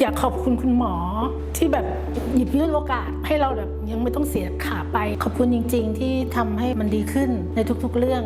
อยากขอบคุณคุณหมอที่แบบหยิบยื่นโอกาส ให้เราแบบยังไม่ต้องเสียขาไป ขอบคุณจริง ๆ ที่ทำให้มันดีขึ้นในทุกๆเรื่อง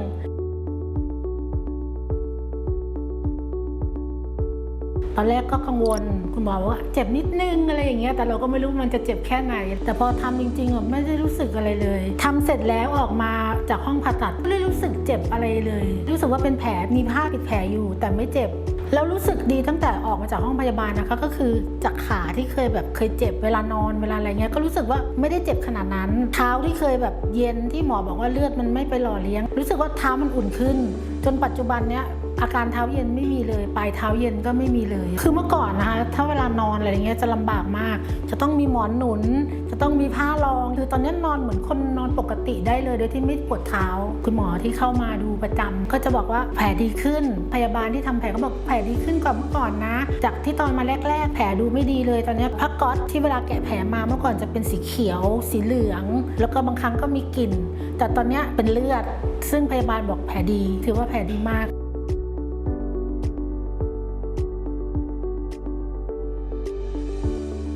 ตอนแรกก็กังวลคุณหมอว่าเจ็บนิดนึงอะไรอย่างเงี้ยแต่เราก็ไม่รู้มันจะเจ็บแค่ไหน แต่พอทำจริงๆอะไม่ได้รู้สึกอะไรเลยทำเสร็จแล้วออกมาจากห้องผ่าตัดไม่ได้รู้สึกเจ็บอะไรเลย รู้สึกว่าเป็นแผลมีผ้าปิดแผลอยู่แต่ไม่เจ็บ แล้วรู้สึกดีตั้งแต่ออกมาจากห้องพยาบาลนะคะ ก็คือจากขาที่เคยแบบเคยเจ็บเวลานอนเวลาอะไรเงี้ยก็รู้สึกว่าไม่ได้เจ็บขนาดนั้น เท้าที่เคยแบบเย็นที่หมอบอกว่าเลือดมันไม่ไปหล่อเลี้ยง รู้สึกว่าเท้ามันอุ่นขึ้น จนปัจจุบันเนี้ย อาการเท้าเย็นไม่มีเลย ปลายเท้าเย็นก็ไม่มีเลย คือเมื่อก่อนนะคะ ถ้าเวลานอนอะไรเงี้ยจะลำบากมาก จะต้องมีหมอนหนุน จะต้องมีผ้ารอง คือตอนนี้นอนเหมือนคนนอนปกติได้เลย โดยที่ไม่ปวดเท้า คุณหมอที่เข้ามาดูประจำก็จะบอกว่าแผลดีขึ้น พยาบาลที่ทำแผลก็บอกแผลดีขึ้นกว่าเมื่อก่อนนะ จากที่ตอนมาแรก ๆ แผลดูไม่ดีเลย ตอนนี้ผ้าก๊อซที่เวลาแกะแผลมาเมื่อก่อนจะเป็นสีเขียว สีเหลือง แล้วก็บางครั้งก็มีกลิ่น แต่ตอนนี้เป็นเลือด ซึ่งพยาบาลบอกแผลดี ถือว่าแผลดีมาก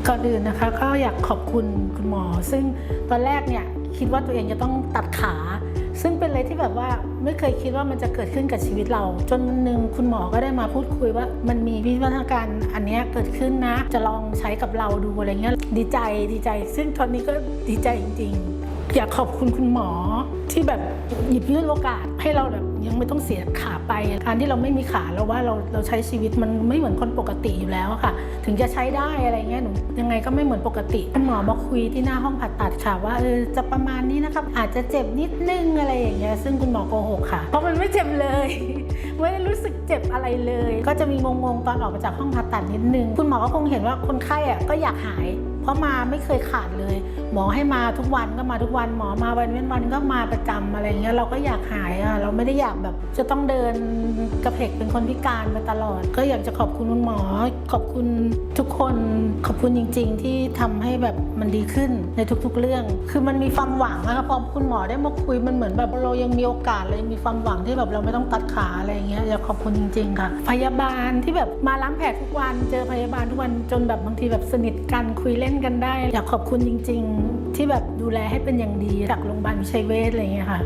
ก่อนอื่นนะคะก็อยากขอบคุณคุณหมอ ซึ่งตอนแรกเนี่ยคิดว่าตัวเองจะต้องตัดขา ซึ่งเป็นอะไรที่แบบว่าไม่เคยคิดว่ามันจะเกิดขึ้นกับชีวิตเรา จนวันหนึ่งคุณหมอก็ได้มาพูดคุยว่า มันมีวิวัฒนาการอันเนี้ยเกิดขึ้นนะ จะลองใช้กับเราดูอะไรเงี้ยดีใจดีใจ ซึ่งตอนนี้ก็ดีใจจริง ๆ อยากขอบคุณคุณหมอที่แบบหยิบยื่นโอกาส ให้เราแบบยังไม่ต้องเสียขาไปการที่เราไม่มีขาเราว่าเราเราใช้ชีวิตมันไม่เหมือนคนปกติอยู่แล้วค่ะ ถึงจะใช้ได้อะไรเงี้ยหนูยังไงก็ไม่เหมือนปกติคุณหมอมาคุยที่หน้าห้องผ่าตัดค่ะ ว่าเออจะประมาณนี้นะครับอาจจะเจ็บนิดนึงอะไรอย่างเงี้ยซึ่งคุณหมอโกหกค่ะ เพราะมันไม่เจ็บเลยไม่ได้รู้สึกเจ็บอะไรเลย ก็จะมีงงๆตอนออกมาจากห้องผ่าตัดนิดนึง คุณหมอก็คงเห็นว่าคนไข้อะก็อยากหาย เพราะมาไม่เคยขาดเลย หมอให้มาทุกวันก็มาทุกวันหมอมาวันเว้นวันก็มาประจำอะไรเงี้ยเราก็อยากหายอะเราไม่ได้อยากแบบ จะต้องเดินกระเพกเป็นคนพิการไปตลอด ก็อยากจะขอบคุณคุณหมอ ขอบคุณทุกคนขอบคุณจริง ๆ ที่ทำให้แบบมันดีขึ้นในทุก ๆ เรื่อง คือมันมีความหวังนะคะพอคุณหมอได้มาคุยมันเหมือนแบบเรายังมีโอกาสเลยมีความหวังที่แบบเราไม่ต้องตัดขาอะไรเงี้ยอยากขอบคุณจริง ๆ ค่ะ พยาบาลที่แบบมาล้างแผลทุกวันเจอพยาบาลทุกวันจนแบบบางทีแบบสนิทกันคุยเล่นกันได้ อยากขอบคุณจริง ๆ ที่แบบดูแลให้เป็นอย่างดีจากโรงพยาบาลวิชัยเวชอะไรเงี้ยค่ะ